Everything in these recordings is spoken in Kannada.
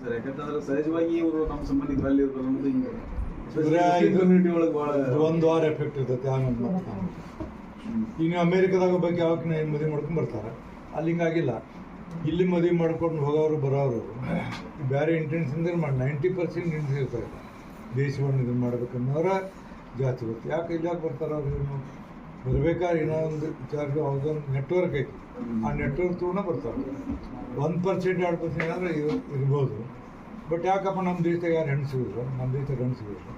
ಸರ್ ಯಾಕಂತಂದ್ರೆ ಸಹಜವಾಗಿ ಇವರು ನಮ್ಮ ಸಂಬಂಧ ಇದರಲ್ಲಿ ಇರ್ತಾರೆ ಅನ್ನೋದು ಹಿಂಗೆ ಇದು- ಕಮ್ಯುನಿಟಿ ಒಳಗೆ ಭಾಳ ಒಂದು ವಾರ ಎಫೆಕ್ಟ್ ಇರ್ತೈತೆ ಆಮೇಲೆ ಮತ್ತೆ ಈಗ ಅಮೇರಿಕದಾಗ ಬಗ್ಗೆ ಯಾವಾಗ ಏನು ಮದುವೆ ಮಾಡ್ಕೊಂಡು ಬರ್ತಾರೆ. ಅಲ್ಲಿ ಹಿಂಗಾಗಿಲ್ಲ ಇಲ್ಲಿ ಮದುವೆ ಮಾಡ್ಕೊಂಡು ಹೋಗೋರು ಬರೋರು ಬೇರೆ ಇಂಟೆನ್ಷನ್ ಮಾಡಿ ನೈಂಟಿ ಪರ್ಸೆಂಟ್ ಇಂಟೆನ್ಸ್ ಇರ್ತಾರೆ. ದೇಶವನ್ನು ಇದನ್ನು ಮಾಡ್ಬೇಕನ್ನೋರ ಜಾಸ್ತಿ ಬರ್ತಾರೆ ಯಾಕೆ ಇಲ್ಲಿ ಯಾಕೆ ಬರ್ತಾರೆ ಅವ್ರು ಬರ್ಬೇಕಾದ್ರೆ ಏನೋ ಒಂದು ವಿಚಾರ ಅವ್ರದ್ದೊಂದು ನೆಟ್ವರ್ಕ್ ಐತಿ. ಆ ನೆಟ್ವರ್ಕ್ ತೂನ ಬರ್ತಾರೆ ಒಂದು ಪರ್ಸೆಂಟ್ ಎರಡು ಪರ್ಸೆಂಟ್ ಏನಾದ್ರೆ ಇರ್- ಇರ್ಬೋದು. ಬಟ್ ಯಾಕಪ್ಪ ನಮ್ಮ ದೇಶದಾಗ ಯಾರು ಹೆಣ್ಣು ಸಿಗೋದು ನಮ್ಮ ದೇಶದಾಗ ಹೆಣ್ಣು ಸಿಗೋದು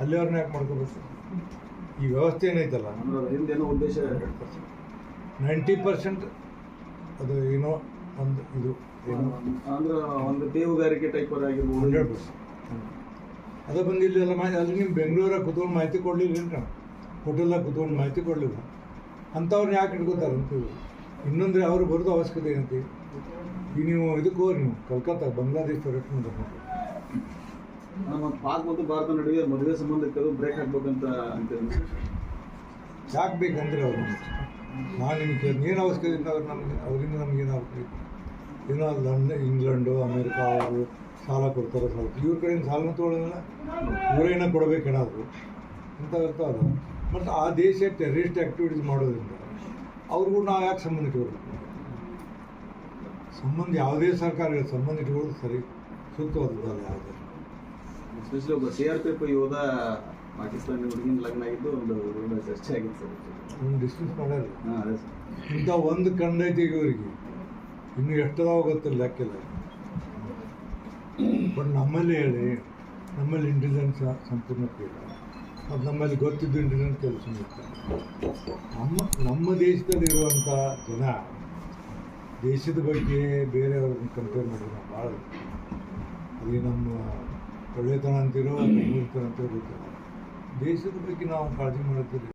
ಅಲ್ಲಿ ಅವ್ರನ್ನ ಯಾಕೆ ಮಾಡ್ಕೋಬೇಕು? ಈ ವ್ಯವಸ್ಥೆ ಏನೈತಲ್ಲ? ಅಂದ್ರೆ ಅದ್ರ ಹಿಂದೇನೋ ಉದ್ದೇಶ ನೈಂಟಿ ಪರ್ಸೆಂಟ್ ಅದು ಏನೋ ಒಂದು ಇದು ಏನೋ ಅಂದ್ರೆ ಒಂದು ದೇವುಗಾರಿಕೆ ಟೈಪ್ ಆಗಿರ್ಬೋದು. ಹಂಡ್ರೆಡ್ ಪರ್ಸೆಂಟ್ ಅದ ಬಂದು ಇಲ್ಲಿ ಎಲ್ಲ ಮಾಹಿತಿ ಅಲ್ಲಿ ನೀವು ಬೆಂಗಳೂರಾಗ ಕುತ್ಕೊಂಡು ಮಾಹಿತಿ ಕೊಡಲಿಲ್ಲ ನಾವು ಹೋಟೆಲ್ದಾಗ ಕುತ್ಕೊಂಡು ಮಾಹಿತಿ ಕೊಡಲಿಲ್ಲ. ಅಂಥವ್ರನ್ನ ಯಾಕೆ ಇಟ್ಕೋತಾರೆ ಅಂತೀವಿ ಇನ್ನೊಂದ್ರೆ ಅವ್ರು ಬರೋದು ಅವಶ್ಯಕತೆ ಏನಂತ ಈಗ ನೀವು ಇದಕ್ಕೆ ಹೋಗ್ರಿ ನೀವು. ಕಲ್ಕತ್ತಾ ಬಾಂಗ್ಲಾದೇಶ ರೆಸ್ಟೋರೆಂಟ್ ನಮ್ಮ ಪಾಕ್ ಮತ್ತು ಭಾರತ ನಡುವೆ ಮದುವೆ ಸಂಬಂಧಕ್ಕೆ ಅದು ಬ್ರೇಕ್ ಹಾಕ್ಬೇಕಂತ ಅಂತೇಳಿ ಯಾಕೆ ಬೇಕಂದ್ರೆ ಅವ್ರು. ನಾನು ನಿಮ್ಗೆ ಏನು ಅವಶ್ಯಕತೆ ಇಲ್ಲ ಅವ್ರು ನಮಗೆ? ಅವರಿಂದ ನಮಗೇನು ಅವಶ್ಯಕತೆ ಏನೋ ಲಂಡನ್ ಇಂಗ್ಲೆಂಡು ಅಮೇರಿಕಾ ಅವರು ಸಾಲ ಕೊಡ್ತಾರೆ ಸಾಲ. ಇವ್ರ ಕಡೆಯಿಂದ ಸಾಲನ ತೊಗೊಳ್ಳೋದಿಲ್ಲ ಇವರೇನೋ ಕೊಡಬೇಕೇನಾದ್ರು? ಅಂತ ಇರ್ತಾವೆ ಮತ್ತು ಆ ದೇಶ ಟೆರರಿಸ್ಟ್ ಆ್ಯಕ್ಟಿವಿಟೀಸ್ ಮಾಡೋದ್ರಿಂದ ಅವ್ರಿಗೂ ನಾವು ಯಾಕೆ ಸಂಬಂಧ ಇಟ್ಕೊಳ್ಬೇಕು ಸಂಬಂಧ ಯಾವುದೇ ಸರ್ಕಾರಗಳ ಸಂಬಂಧ ಇಟ್ಕೊಳ್ಳೋದು ಸರಿ ಸೂಕ್ತವಾದದ್ದಲ್ಲ ಯಾವುದೇ? ಎಸ್ಪೆಷಲಿ ಒಬ್ಬ ಸಿ ಆರ್ ಪಿ ಎಫ್ ಯೋಧ ಪಾಕಿಸ್ತಾನಿ ಹುಡುಗಿನ ಲಗ್ನ ಆಗಿದ್ದು ಒಂದು ಚರ್ಚೆ ಆಗಿತ್ತು ಸರ್. ಒಂದು ಡಿಸ್ಟೆನ್ಸ್ ಮಾಡ್ಯಾರ ಇಂಥ ಒಂದು ಕಂಡೈತಿ ಈಗ ಇವರಿಗೆ. ಇನ್ನು ಎಷ್ಟದಾವ ಗೊತ್ತಿಲ್ಲ ಲೆಕ್ಕಿಲ್ಲ. ಬಟ್ ನಮ್ಮಲ್ಲಿ ಹೇಳಿ ನಮ್ಮಲ್ಲಿ ಇಂಟೆಲಿಜೆನ್ಸ್ ಸಂಪೂರ್ಣ ಇಲ್ಲ ಮತ್ತು ನಮ್ಮಲ್ಲಿ ಗೊತ್ತಿದ್ದು ಇಂಟೆಲಿಜೆನ್ಸ್ ಕೆಲಸ ನಮ್ಮ ನಮ್ಮ ದೇಶದಲ್ಲಿ ಇರುವಂಥ ಜನ ದೇಶದ ಬಗ್ಗೆ ಬೇರೆಯವ್ರನ್ನ ಕಂಪೇರ್ ಮಾಡಿದ್ರೆ ನಾವು ಭಾಳ ಅಲ್ಲಿ ನಮ್ಮ ಒಳ್ಳೆತನ ಅಂತಿರೋ ಮೂರ್ತನ ಅಂತಿರೋ ಗೊತ್ತಿಲ್ಲ. ದೇಶದ ಬಗ್ಗೆ ನಾವು ಕಾಳಜಿ ಮಾಡ್ತೀವಿ